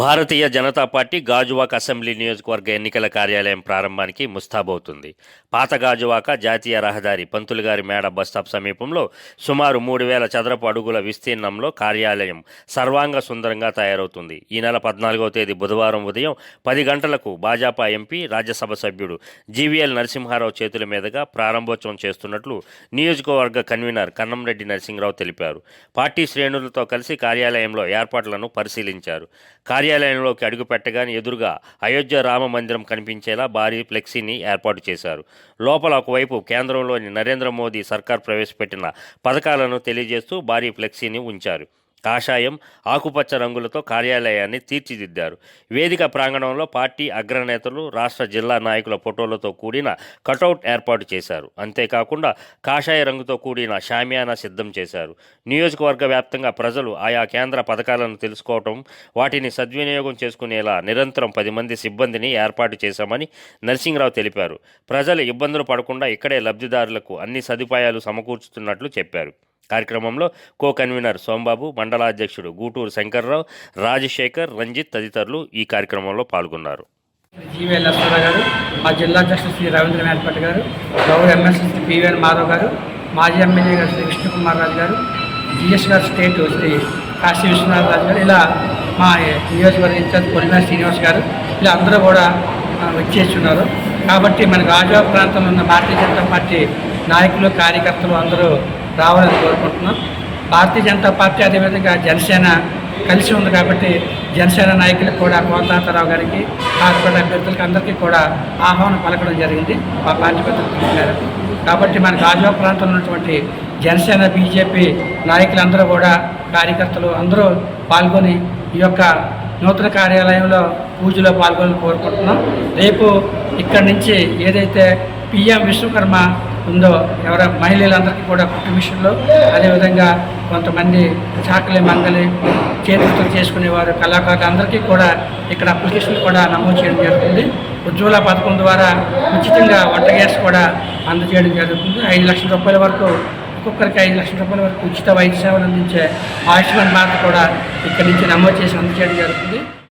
భారతీయ Janata party Gajuwaka assembly నియోజకవర్గ ఎన్నికల కార్యాలయం ప్రారంభానికి ముస్తాబవుతుంది. పాత గాజువాక జాతీయ రహదారి పంతులుగారి మేడ బస్టాప్ సమీపంలో సుమారు మూడు వేల చదరపు అడుగుల విస్తీర్ణంలో కార్యాలయం సర్వాంగ సుందరంగా తయారవుతుంది. ఈ నెల పద్నాలుగవ తేదీ బుధవారం ఉదయం పది గంటలకు భాజపా ఎంపీ రాజ్యసభ సభ్యుడు జీవీఎల్ నరసింహారావు చేతుల మీదుగా ప్రారంభోత్సవం చేస్తున్నట్లు నియోజకవర్గ కన్వీనర్ కన్నంరెడ్డి నరసింహరావు తెలిపారు. పార్టీ శ్రేణులతో కలిసి కార్యాలయంలో ఏర్పాట్లను పరిశీలించారు. కార్యాలయంలోకి అడుగు పెట్టగానే ఎదురుగా అయోధ్య రామ మందిరం కనిపించేలా భారీ ఫ్లెక్సీని ఏర్పాటు చేశారు. లోపల ఒకవైపు కేంద్రంలోని నరేంద్ర మోదీ సర్కార్ ప్రవేశపెట్టిన పథకాలను తెలియజేస్తూ భారీ ఫ్లెక్సీని ఉంచారు. కాషాయం ఆకుపచ్చ రంగులతో కార్యాలయాన్ని తీర్చిదిద్దారు. వేదిక ప్రాంగణంలో పార్టీ అగ్రనేతలు రాష్ట్ర జిల్లా నాయకుల ఫోటోలతో కూడిన కటౌట్ ఏర్పాటు చేశారు. అంతేకాకుండా కాషాయ రంగుతో కూడిన షామియానా సిద్ధం చేశారు. నియోజకవర్గ వ్యాప్తంగా ప్రజలు ఆయా కేంద్ర పథకాలను తెలుసుకోవటం వాటిని సద్వినియోగం చేసుకునేలా నిరంతరం పది మంది సిబ్బందిని ఏర్పాటు చేశామని నరసింహరావు తెలిపారు. ప్రజలు ఇబ్బందులు పడకుండా ఇక్కడే లబ్ధిదారులకు అన్ని సదుపాయాలు సమకూర్చుతున్నట్లు చెప్పారు. కార్యక్రమంలో కో కన్వీనర్ సోంబాబు మండలాధ్యక్షుడు గూటూరు శంకర్రావు రాజశేఖర్ రంజిత్ తదితరులు ఈ కార్యక్రమంలో పాల్గొన్నారు. జీవీఎల్ గారు మా జిల్లా అధ్యక్షుడు శ్రీ రవీంద్ర మేల్పట్ గారు గౌరవ ఎమ్మెల్సీ శ్రీ పివిఎన్ మాధవ్ గారు మాజీ ఎమ్మెల్యే గారు శ్రీ కృష్ణకుమార్ రాజు గారు జిఎస్ గారు స్టేట్ శ్రీ కాశీ విశ్వనాథ్ రాజు గారు ఇలా మా నియోజకవర్గ ఇన్ఛార్జ్ పొలిమేర శ్రీనివాస్ గారు ఇలా అందరూ కూడా వచ్చేస్తున్నారు. కాబట్టి మన రాజా ప్రాంతంలో ఉన్న భారతీయ జనతా పార్టీ నాయకులు కార్యకర్తలు అందరూ రావాలని కోరుకుంటున్నాం. భారతీయ జనతా పార్టీ అదేవిధంగా జనసేన కలిసి ఉంది కాబట్టి జనసేన నాయకులకు కూడా కోతాంతరావు గారికి కార్పొరేట్ అభ్యర్థులకు అందరికీ కూడా ఆహ్వానం పలకడం జరిగింది. మా పార్టీ పెద్దలు కాబట్టి మన గాజువా ప్రాంతంలో ఉన్నటువంటి జనసేన బీజేపీ నాయకులందరూ కూడా కార్యకర్తలు అందరూ పాల్గొని ఈ యొక్క నూతన కార్యాలయంలో పూజలో పాల్గొని కోరుకుంటున్నాం. రేపు ఇక్కడి నుంచి ఏదైతే పిఎం విశ్వకర్మ ఉందో ఎవర మహిళలందరికీ కూడా కుట్టు విషయంలో అదేవిధంగా కొంతమంది చాకలి మంగలి చేతులతో చేసుకునేవారు కళాకారులు అందరికీ కూడా ఇక్కడ అప్లికేషన్ కూడా నమోదు చేయడం జరుగుతుంది. ఉజ్వల పథకం ద్వారా ఉచితంగా వంట గ్యాస్ కూడా అందజేయడం జరుగుతుంది. ఐదు లక్షల రూపాయల వరకు ఒక్కొక్కరికి ఐదు లక్షల రూపాయల వరకు ఉచిత వైద్య సేవలు అందించే ఆయుష్మాన్ భారత్ కూడా ఇక్కడి నుంచి నమోదు చేసి అందజేయడం జరుగుతుంది.